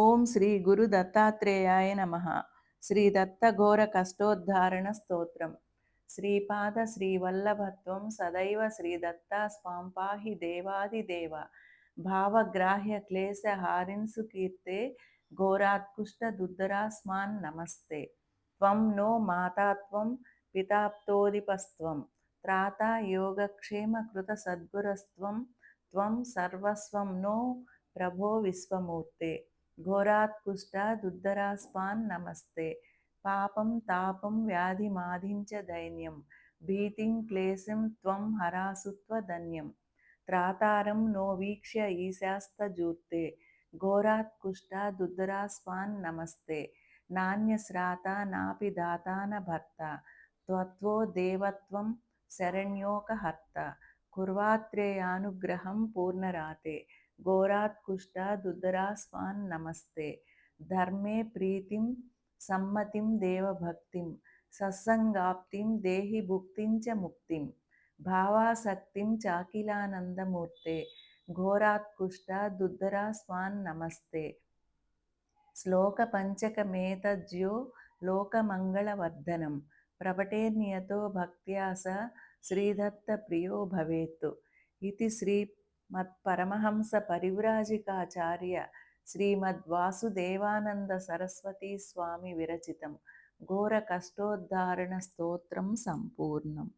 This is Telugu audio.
ఓం శ్రీ గురు దత్తాత్రేయాయ నమ. శ్రీ దత్త ఘోర కష్టోద్ధారణ స్తోత్రం. శ్రీపాద శ్రీవల్లభత్వం సదైవ శ్రీ దత్త స్వాం పాహి దేవాదిదేవ భావగ్రాహ్య క్లేశ హారిన్సు కీర్తే ఘోరాత్కుష్ట దుద్దరాస్మాన్ నమస్తే. త్వం నో మాతాత్వం పితాప్తోదిపస్త్వం. త్రాత యోగక్షేమ కృత సద్గురస్త్వం. త్వం సర్వస్వం నో ప్రభో విశ్వమూర్తే. ఘోరాత్కుష్ట దుర్ధరాస్పాన్ నమస్తే. పాపం తాపం వ్యాధి మాధించ దైన్యం. భీతిం క్లేశం త్వం హరాసుత్వ ధన్యం. త్రాతారం నో వీక్ష్య ఈశాస్తజూర్తే ఘోరాత్కుష్ట దుర్ధరాస్పాన్ నమస్తే. నాణ్యశ్రాత నాపి దాతాన భర్త. త్వత్వో దేవత్వం శరణ్యోకహర్త. కుర్వాత్రేయానుగ్రహం పూర్ణరాతే. ఘోరాత్ కుష్ట దుద్దరాస్వాన్ నమస్తే ధర్మే ప్రీతిం సమ్మతిం దేవభక్తిం సత్సంగాప్తిం దేహి భుక్తిం చ ముక్తిం భావాసక్తిం చాకిలానందమూర్తే ఘోరాత్కుష్ట దుద్దరాస్వాన్ నమస్తే శ్లోక పంచకమేతజ్యో లోకమంగళవర్ధనం ప్రపటేర్నియతో భక్త్యాస శ్రీదత్త ప్రియో భవేత్ ఇది శ్రీ మత్పరమహంస పరివ్రాజికాచార్య శ్రీమద్వాసుదేవానంద సరస్వతీ స్వామి విరచితం. ఘోర కష్టోద్ధారణ స్తోత్రం సంపూర్ణం.